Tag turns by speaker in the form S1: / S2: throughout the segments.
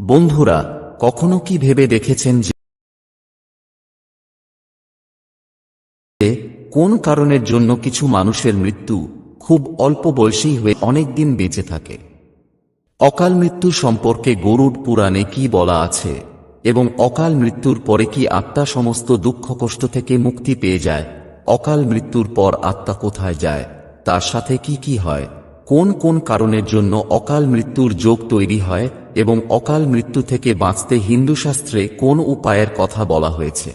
S1: বন্ধুরা, কখনো কি ভেবে দেখেছেন যে কোন কারণের জন্য কিছু মানুষের মৃত্যু খুব অল্প বয়সী হয়ে অনেক দিন বেঁচে থাকে? অকাল মৃত্যু সম্পর্কে গরুড পুরাণে কি বলা আছে? এবং অকাল মৃত্যুর পরে কি আত্মা সমস্ত দুঃখ কষ্ট থেকে মুক্তি পেয়ে যায়? অকাল মৃত্যুর পর আত্মা কোথায় যায়? তার সাথে কি কি হয়? কোন কোন কারণের জন্য অকাল মৃত্যুর যোগ তৈরি হয়? এবং অকাল মৃত্যু থেকে বাঁচতে হিন্দু শাস্ত্রে কোন উপায়ের কথা বলা হয়েছে।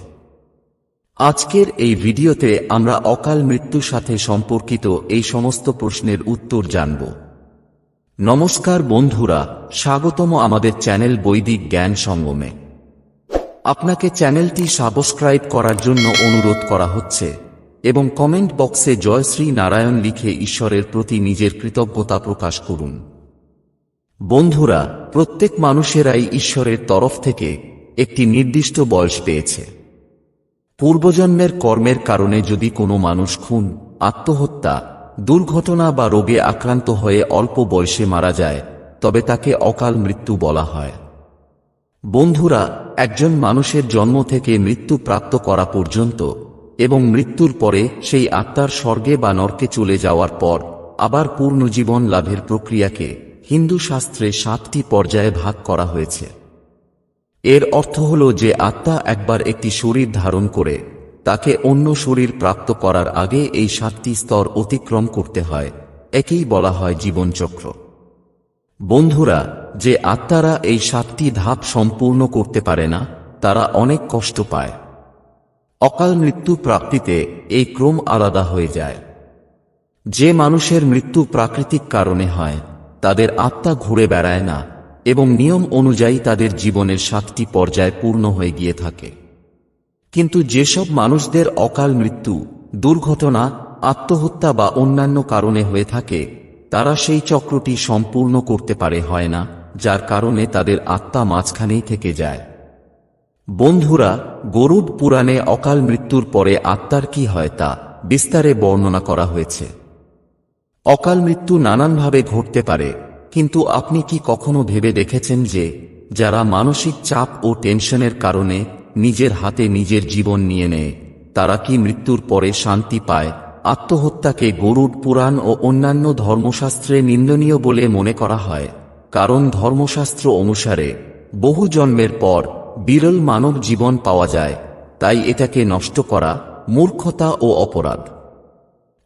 S1: আজকের এই ভিডিওতে আমরা অকাল মৃত্যুর সাথে সম্পর্কিত এই সমস্ত প্রশ্নের উত্তর জানব। নমস্কার বন্ধুরা, স্বাগতম আমাদের চ্যানেল বৈদিক জ্ঞান সঙ্গমে। আপনাকে চ্যানেলটি সাবস্ক্রাইব করার জন্য অনুরোধ করা হচ্ছে এবং কমেন্ট বক্সে জয় শ্রী নারায়ণ লিখে ঈশ্বরের প্রতি নিজের কৃতজ্ঞতা প্রকাশ করুন। বন্ধুরা, প্রত্যেক মানুষেরাই ঈশ্বরের তরফ থেকে একটি নির্দিষ্ট বয়স পেয়েছে। পূর্বজন্মের কর্মের কারণে যদি কোনো মানুষ খুন, আত্মহত্যা, দুর্ঘটনা বা রোগে আক্রান্ত হয়ে অল্প বয়সে মারা যায়, তবে তাকে অকাল মৃত্যু বলা হয়। বন্ধুরা, একজন মানুষের জন্ম থেকে মৃত্যু প্রাপ্ত করা পর্যন্ত এবং মৃত্যুর পরে সেই আত্মার স্বর্গে বা নরকে চলে যাওয়ার পর আবার পূর্ণ জীবন লাভের প্রক্রিয়াকে হিন্দু শাস্ত্রে সাতটি পর্যায়ে ভাগ করা হয়েছে। এর অর্থ হল যে আত্মা একবার একটি শরীর ধারণ করে, তাকে অন্য শরীর প্রাপ্ত করার আগে এই সাতটি স্তর অতিক্রম করতে হয়, একেই বলা হয় জীবনচক্র। বন্ধুরা, যে আত্মারা এই সাতটি ধাপ সম্পূর্ণ করতে পারে না, তারা অনেক কষ্ট পায়। অকাল মৃত্যু প্রাপ্তিতে এই ক্রম আলাদা হয়ে যায়। যে মানুষের মৃত্যু প্রাকৃতিক কারণে হয় তাদের আত্মা ঘুরে বেড়ায় না, এবং নিয়ম অনুযায়ী তাদের জীবনের সাতটি পর্যায় পূর্ণ হয়ে গিয়ে থাকে। কিন্তু যেসব মানুষদের অকাল মৃত্যু, দুর্ঘটনা, আত্মহত্যা বা অন্যান্য কারণে হয়ে থাকে, তারা সেই চক্রটি সম্পূর্ণ করতে পারে হয় না, যার কারণে তাদের আত্মা মাঝখানেই থেকে যায়। বন্ধুরা গরুড পুরাণে অকাল মৃত্যুর পরে আত্মার কি হয় তা বিস্তারে বর্ণনা করা হয়েছে। অকাল মৃত্যু নানানভাবে ঘটতে পারে কিন্তু আপনি কি কখনো ভেবে দেখেছেন যে, যারা মানসিক চাপ ও টেনশনের কারণে নিজের হাতে নিজের জীবন নিয়ে নেয়, তারা কি মৃত্যুর পরে শান্তি পায়, আত্মহত্যাকে গরুড পুরাণ ও অন্যান্য ধর্মশাস্ত্রে নিন্দনীয় বলে মনে করা হয়? কারণ ধর্মশাস্ত্র অনুসারে, বহু জন্মের পর বিরল মানব জীবন পাওয়া যায়, তাই এটাকে নষ্ট করা মূর্খতা ও অপরাধ।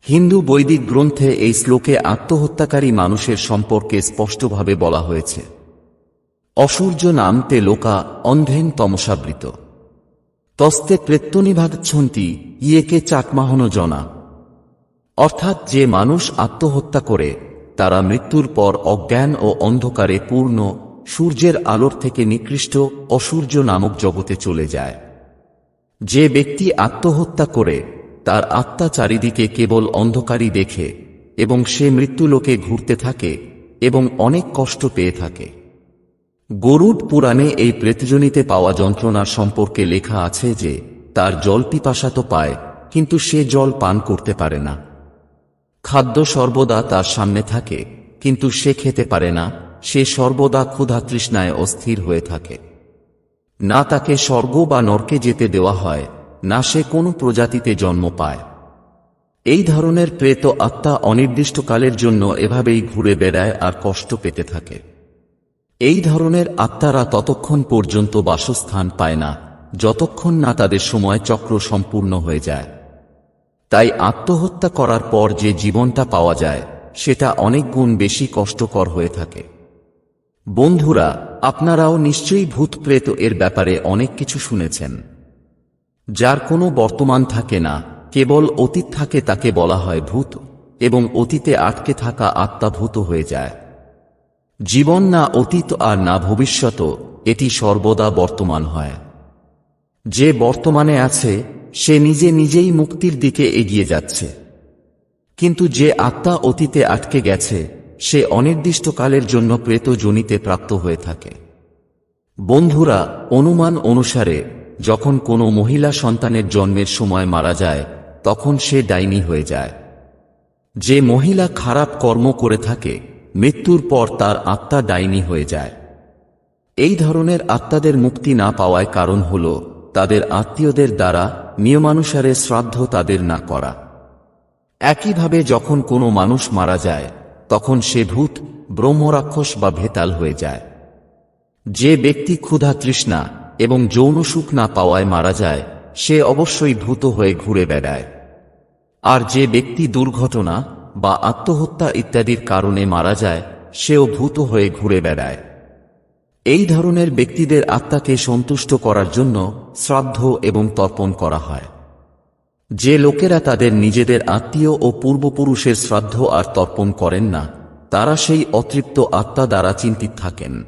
S1: হিন্দু বৈদিক গ্রন্থে এই শ্লোকে আত্মহত্যাকারী মানুষের সম্পর্কে স্পষ্টভাবে বলা হয়েছে। অসূর্য নামতে লোকা অন্ধেন তমসাবৃত। তস্তে প্রেত্যনিভাগছন্তি ইয়েকে চাকমাহন জনা। অর্থাৎ যে মানুষ আত্মহত্যা করে, তারা মৃত্যুর পর অজ্ঞান ও অন্ধকারে পূর্ণ, সূর্যের আলোর থেকে নিকৃষ্ট অসূর্য নামক জগতে চলে যায়। যে ব্যক্তি আত্মহত্যা করে তার আত্মা চারিদিকে কেবল অন্ধকারই দেখে, এবং সে মৃত্যুলোকে ঘুরতে থাকে, এবং অনেক কষ্ট পেয়ে থাকে। গরুড পুরাণে এই প্রেতজনিতে পাওয়া যন্ত্রণার সম্পর্কে লেখা আছে যে, তার জল পিপাসা তো পায়, কিন্তু সে জল পান করতে পারে না। খাদ্য সর্বদা তার সামনে থাকে, কিন্তু সে খেতে পারে না, সে সর্বদা ক্ষুধা তৃষ্ণায় অস্থির হয়ে থাকে। না তাকে স্বর্গ বা নরকে যেতে দেওয়া হয় না সে কোনো প্রজাতিতে জন্ম পায়। এই ধরনের প্রেত আত্মা অনির্দিষ্টকালের জন্য এভাবেই ঘুরে বেড়ায় আর কষ্ট পেতে থাকে। এই ধরনের আত্মারা ততক্ষণ পর্যন্ত বাসস্থান পায় না, যতক্ষণ না তাদের সময় চক্র সম্পূর্ণ হয়ে যায়। তাই আত্মহত্যা করার পর যে জীবনটা পাওয়া যায়, সেটা অনেক গুণ বেশি কষ্টকর হয়ে থাকে। বন্ধুরা, আপনারাও নিশ্চয়ই ভূত প্রেত এর ব্যাপারে অনেক কিছু শুনেছেন। যার কোনো বর্তমান থাকে না, কেবল অতীত থাকে তাকে বলা হয় ভূত, এবং অতীতে আটকে থাকা আত্মা ভূত হয়ে যায়। জীবন না অতীত আর না ভবিষ্যৎ, এটি সর্বদা বর্তমান হয়। যে বর্তমানে আছে, সে নিজে নিজেই মুক্তির দিকে এগিয়ে যাচ্ছে। কিন্তু যে আত্মা অতীতে আটকে গেছে, সে অনির্দিষ্টকালের জন্য প্রেত জনিতে প্রাপ্ত হয়ে থাকে। বন্ধুরা, অনুমান অনুসারে যখন কোনো মহিলা সন্তানের জন্মের সময় মারা যায়, তখন সে ডাইনি হয়ে যায়। যে মহিলা খারাপ কর্ম করে থাকে, মৃত্যুর পর তার আত্মা ডাইনি হয়ে যায়। এই ধরনের আত্মাদের মুক্তি না পাওয়ায় কারণ হল, তাদের আত্মীয়দের দ্বারা নিয়মানুসারে শ্রাদ্ধ তাদের না করা। একইভাবে যখন কোনো মানুষ মারা যায়, তখন সে ভূত, ব্রহ্মরাক্ষস বা ভেতাল হয়ে যায়। যে ব্যক্তি ক্ষুধা তৃষ্ণা এবং যৌন সুখ না পাওয়ায় মারা যায়, সে অবশ্যই ভূত হয়ে ঘুরে বেড়ায়। আর যে ব্যক্তি দুর্ঘটনা বা আত্মহত্যা ইত্যাদির কারণে মারা যায়, সেও ভূত হয়ে ঘুরে বেড়ায়। এই ধরনের ব্যক্তিদের আত্মাকে সন্তুষ্ট করার জন্য শ্রাদ্ধ এবং তর্পণ করা হয়। যে লোকেরা তাদের নিজেদের আত্মীয় ও পূর্বপুরুষের শ্রাদ্ধ আর তর্পণ করেন না, তারা সেই অতৃপ্ত আত্মা দ্বারা চিন্তিত থাকেন।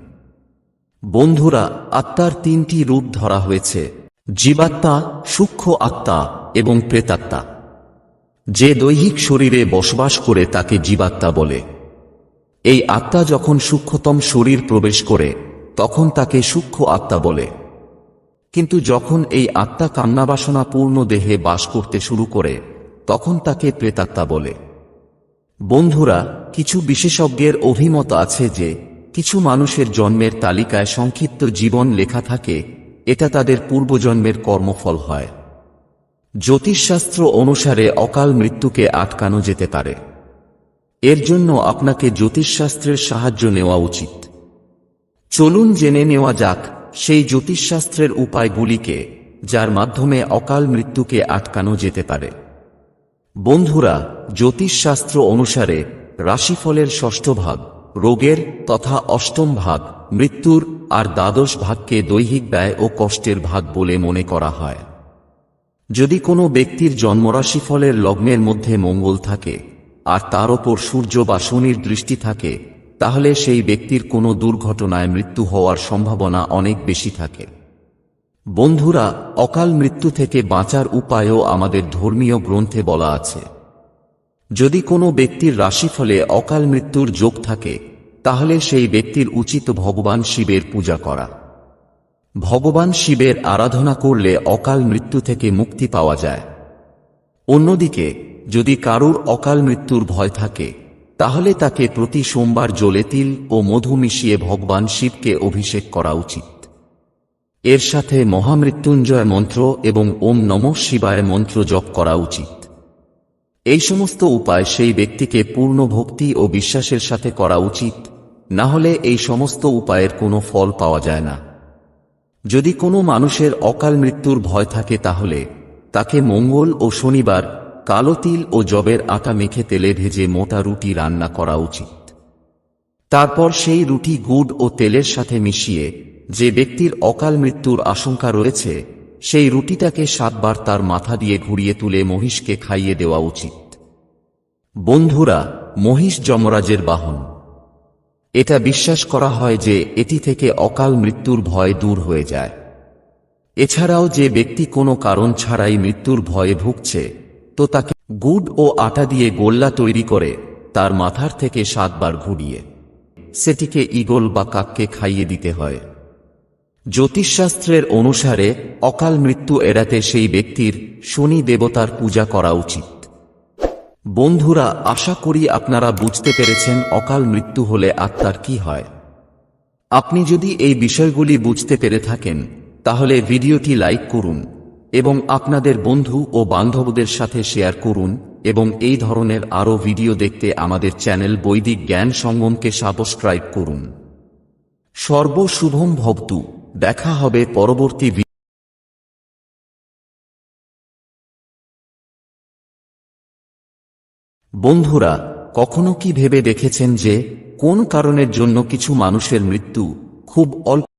S1: বন্ধুরা, আত্মার তিনটি রূপ ধরা হয়েছে, জীবাত্মা, সূক্ষ্ম আত্মা এবং প্রেতাত্মা। যে দৈহিক শরীরে বসবাস করে তাকে জীবাত্মা বলে। এই আত্মা যখন সূক্ষ্মতম শরীর প্রবেশ করে, তখন তাকে সূক্ষ্ম আত্মা বলে। কিন্তু যখন এই আত্মা কান্নাবাসনা পূর্ণ দেহে বাস করতে শুরু করে, তখন তাকে প্রেতাত্মা বলে। বন্ধুরা, কিছু বিশেষজ্ঞের অভিমত আছে যে কিছু মানুষের জন্মের তালিকায় সংক্ষিপ্ত জীবন লেখা থাকে, এটা তাদের পূর্বজন্মের কর্মফল হয়। জ্যোতিষশাস্ত্র অনুসারে অকাল মৃত্যুকে আটকানো যেতে পারে। এর জন্য আপনাকে জ্যোতিষশাস্ত্রের সাহায্য নেওয়া উচিত। চলুন জেনে নেওয়া যাক সেই জ্যোতিষশাস্ত্রের উপায়গুলিকে, যার মাধ্যমে অকাল মৃত্যুকে আটকানো যেতে পারে। বন্ধুরা, জ্যোতিষশাস্ত্র অনুসারে রাশিফলের ষষ্ঠ ভাগ। রোগের তথা অষ্টম ভাগ, মৃত্যুর আর দ্বাদশ ভাগকে দৈহিক ব্যয় ও কষ্টের ভাগ বলে মনে করা হয়। যদি কোনো ব্যক্তির জন্মরাশিফলের লগ্নের মধ্যে মঙ্গল থাকে, আর তার ওপর সূর্য বা শনির দৃষ্টি থাকে, তাহলে সেই ব্যক্তির কোনো দুর্ঘটনায় মৃত্যু হওয়ার সম্ভাবনা অনেক বেশি থাকে। বন্ধুরা, অকাল মৃত্যু থেকে বাঁচার উপায়ও আমাদের ধর্মীয় গ্রন্থে বলা আছে। যদি কোনো ব্যক্তির রাশিফলে অকাল মৃত্যুর যোগ থাকে, তাহলে সেই ব্যক্তির উচিত ভগবান শিবের পূজা করা। ভগবান শিবের আরাধনা করলে অকাল মৃত্যু থেকে মুক্তি পাওয়া যায়। অন্যদিকে, যদি কারুর অকাল মৃত্যুর ভয় থাকে, তাহলে তাকে প্রতি সোমবার জলে তিল ও মধু মিশিয়ে ভগবান শিবকে অভিষেক করা উচিত। এর সাথে মহামৃত্যুঞ্জয় মন্ত্র এবং ওম নম শিবায় মন্ত্র জপ করা উচিত। এই সমস্ত উপায় সেই ব্যক্তিকে পূর্ণ ভক্তি ও বিশ্বাসের সাথে করা উচিত, না হলে এই সমস্ত উপায়ের কোনো ফল পাওয়া যায় না। যদি কোনো মানুষের অকাল মৃত্যুর ভয় থাকে তাহলে, তাকে মঙ্গল ও শনিবার, কালো তিল ও জবের আটা মেখে তেলে ভেজে মোটা রুটি রান্না করা উচিত। তারপর সেই রুটি গুড় ও তেলের সাথে মিশিয়ে, যে ব্যক্তির অকাল মৃত্যুর আশঙ্কা রয়েছে সেই রুটিটাকে সাতবার তার মাথা দিয়ে ঘুরিয়ে তুলে মহিষকে খাইয়ে দেওয়া উচিত। বন্ধুরা, মহিষ যমরাজের বাহন। এটা বিশ্বাস করা হয় যে এটি থেকে অকাল মৃত্যুর ভয় দূর হয়ে যায়। এছাড়াও যে ব্যক্তি কোনো কারণ ছাড়াই মৃত্যুর ভয়ে ভুগছে, তো তাকে গুড় ও আটা দিয়ে গোল্লা তৈরি করে তার মাথার থেকে সাতবার ঘুরিয়ে, সেটিকে ইগল বা কাককে খাইয়ে দিতে হয়। জ্যোতিষশাস্ত্রের অনুসারে, অকাল মৃত্যু এড়াতে সেই ব্যক্তির শনি দেবতার পূজা করা উচিত। বন্ধুরা, আশা করি আপনারা বুঝতে পেরেছেন অকাল মৃত্যু হলে আত্মার কি হয়। আপনি যদি এই বিষয়গুলি বুঝতে পেরে থাকেন, তাহলে ভিডিওটি লাইক করুন এবং আপনাদের বন্ধু ও বান্ধবদের সাথে শেয়ার করুন এবং এই ধরনের আরও ভিডিও দেখতে আমাদের চ্যানেল বৈদিক জ্ঞান সঙ্গমকে সাবস্ক্রাইব করুন। সর্বশুভম ভবতু। দেখা হবে পরবর্তী বন্ধুরা, কখনো কি ভেবে দেখেছেন যে কোন কারণের জন্য কিছু মানুষের মৃত্যু খুব অল্প